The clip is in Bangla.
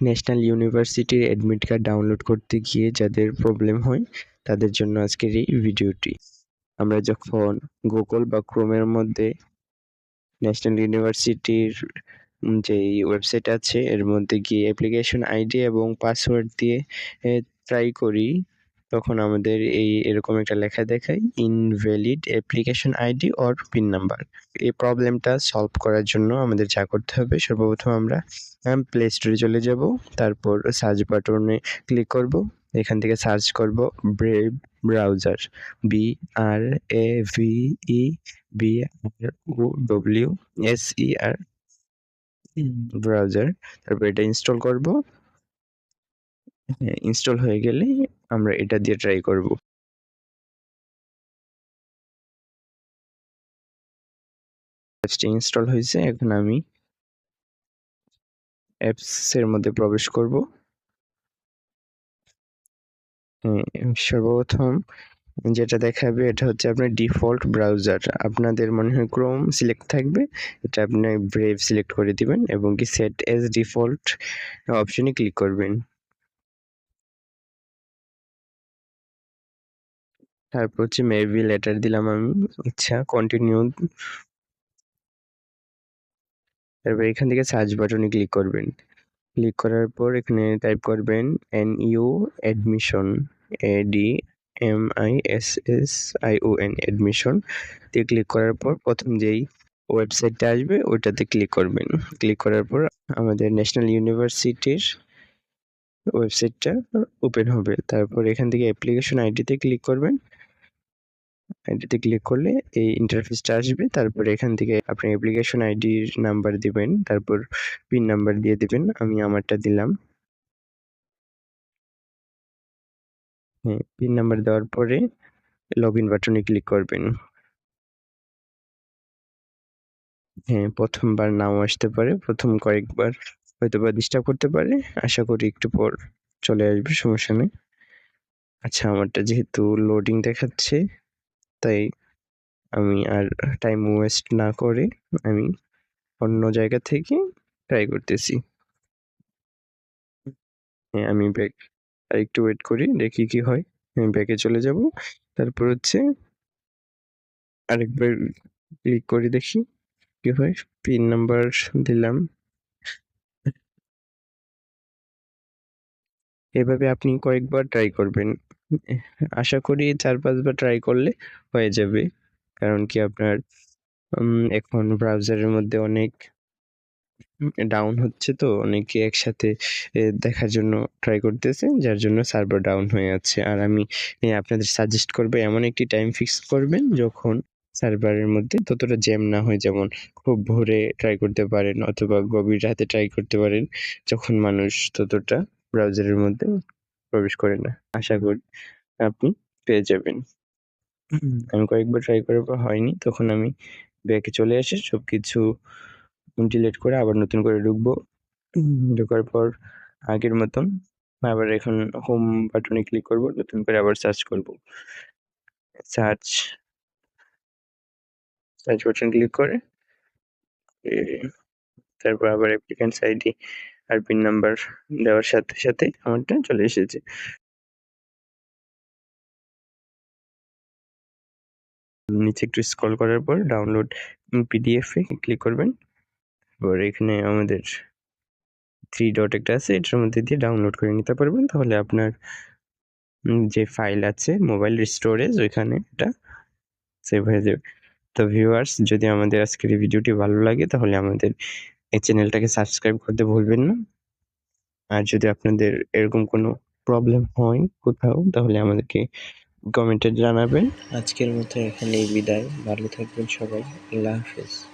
ন্যাশনাল ইউনিভার্সিটির অ্যাডমিট কার্ড ডাউনলোড করতে গিয়ে যাদের প্রবলেম হয়, তাদের জন্য আজকের এই ভিডিওটি। আমরা যখন গুগল বা ক্রোমের মধ্যে ন্যাশনাল ইউনিভার্সিটির যে ওয়েবসাইট আছে, এর মধ্যে গিয়ে অ্যাপ্লিকেশন আইডি এবং পাসওয়ার্ড দিয়ে ট্রাই করি তখন আমাদের এই এরকম একটা লেখা দেখায় invalid application ID or pin number এই প্রবলেমটা সলভ করার জন্য আমাদের যা করতে হবে, সর্বপ্রথম আমরা প্লে স্টোরে চলে যাব, তারপর সার্চ বাটনে ক্লিক করব, এখান থেকে সার্চ করব brave browser B R A V E B R O W S E R browser তারপর এটা ইনস্টল করব। হ্যাঁ ইনস্টল হয়ে গেলে আমরা এটা দিয়ে ট্রাই করব। অ্যাপসটি ইনস্টল হয়েছে, এখন আমি অ্যাপসের মধ্যে প্রবেশ করব। সর্বপ্রথম যেটা দেখাবে এটা হচ্ছে আপনার ডিফল্ট ব্রাউজার আপনাদের মনে হয় ক্রোম সিলেক্ট থাকবে, এটা আপনি ব্রেভ সিলেক্ট করে দিবেন এবং কি সেট এজ ডিফল্ট অপশনে ক্লিক করবেন। তারপর হচ্ছে মেবি লেটার দিলাম আমি আচ্ছা কন্টিনিউ তারপর এখান থেকে সার্চ বাটনে ক্লিক করবেন। ক্লিক করার পর এখানে টাইপ করবেন N U admission A D M I S S I O N admission দিয়ে ক্লিক করার পর প্রথম যেই ওয়েবসাইটটা আসবে, ওইটাতে ক্লিক করবেন। ক্লিক করার পর আমাদের ন্যাশনাল ইউনিভার্সিটির ওয়েবসাইটটা ওপেন হবে। তারপর এখান থেকে অ্যাপ্লিকেশন আইডিতে ক্লিক করবেন। আইডিতে ক্লিক করলে এই ইন্টারফেসটা আসবে। তারপর এখান থেকে আপনি অ্যাপ্লিকেশন আইডির নাম্বার দিবেন, তারপর পিন নাম্বার দিয়ে দিবেন, আমি আমারটা দিলাম। হ্যাঁ পিন নাম্বার দেওয়ার পরে লগ ইন বাটনে ক্লিক করবেন। হ্যাঁ প্রথমবার নাও আসতে পারে, প্রথম কয়েকবার হয়তো বা ডিস্টার্ব করতে পারে। আশা করি একটু পর চলে আসবে, সমস্যা নেই। আচ্ছা আমারটা যেহেতু লোডিং দেখাচ্ছে তাই আমি আর টাইম ওয়েস্ট না করে আমি অন্য জায়গা থেকে ট্রাই করতেছি। হ্যাঁ আমি ব্যাগ আর একটু ওয়েট করি, দেখি কি হয়। আমি ব্যাগে চলে যাব, তারপর হচ্ছে আরেকবার ক্লিক করে দেখি কি হয়। পিন নাম্বার দিলাম। এভাবে আপনি কয়েকবার ট্রাই করবেন। আশা করি চার পাঁচবার ট্রাই করলে হয়ে যাবে। কারণ কি আপনার এখন ব্রাউজারের মধ্যে অনেক ডাউন হচ্ছে তো, অনেকে একসাথে দেখার জন্য ট্রাই করতেছে, যার জন্য সার্ভার ডাউন হয়ে যাচ্ছে। আর আমি আপনাদের সাজেস্ট করব এমন একটি টাইম ফিক্স করবেন যখন সার্ভারের মধ্যে ততটা জ্যাম না হয় যেমন খুব ভোরে ট্রাই করতে পারেন অথবা গভীর রাতে ট্রাই করতে পারেন, যখন মানুষ ততটা ব্রাউজারের মধ্যে প্রবেশ করে না। আশা করি আপনি পেয়ে যাবেন। আমি কয়েকবার ট্রাই করার পর হয়নি তখন আমি ব্যাকে চলে আসি সব কিছু ডিলিট করে আবার নতুন করে ঢুকবো। ঢোকার পর আগের মতন আবার এখন হোম বাটনে ক্লিক করব নতুন করে আবার সার্চ করব। সার্চ সার্চ বাটন ক্লিক করে তারপর আবার অ্যাপ্লিক্যান্টস আইডি আর পিন নাম্বার দেওয়ার সাথে সাথে আমারটা চলে এসেছে। নিচে একটু স্ক্রল করার পর ডাউনলোড পিডিএফ ক্লিক করবেন। এবার এখানে আমাদের থ্রি ডট একটা আছে, এটার মধ্যে দিয়ে ডাউনলোড করে নিতে পারবেন। তাহলে আপনার যে ফাইল আছে মোবাইল স্টোরেজ ওইখানে এটা সেভ হয়ে যাবে। তো ভিউয়ার্স যদি আমাদের আজকের এই ভিডিওটি ভালো লাগে, তাহলে আমাদের এই চ্যানেলটাকে সাবস্ক্রাইব করতে ভুলবেন না। আর যদি আপনাদের এরকম কোনো প্রবলেম হয় কোথাও, তাহলে আমাদেরকে কমেন্টে জানাবেন। আজকের মতো এখানেই বিদায়। ভালো থাকবেন সবাই। আল্লাহ হাফেজ।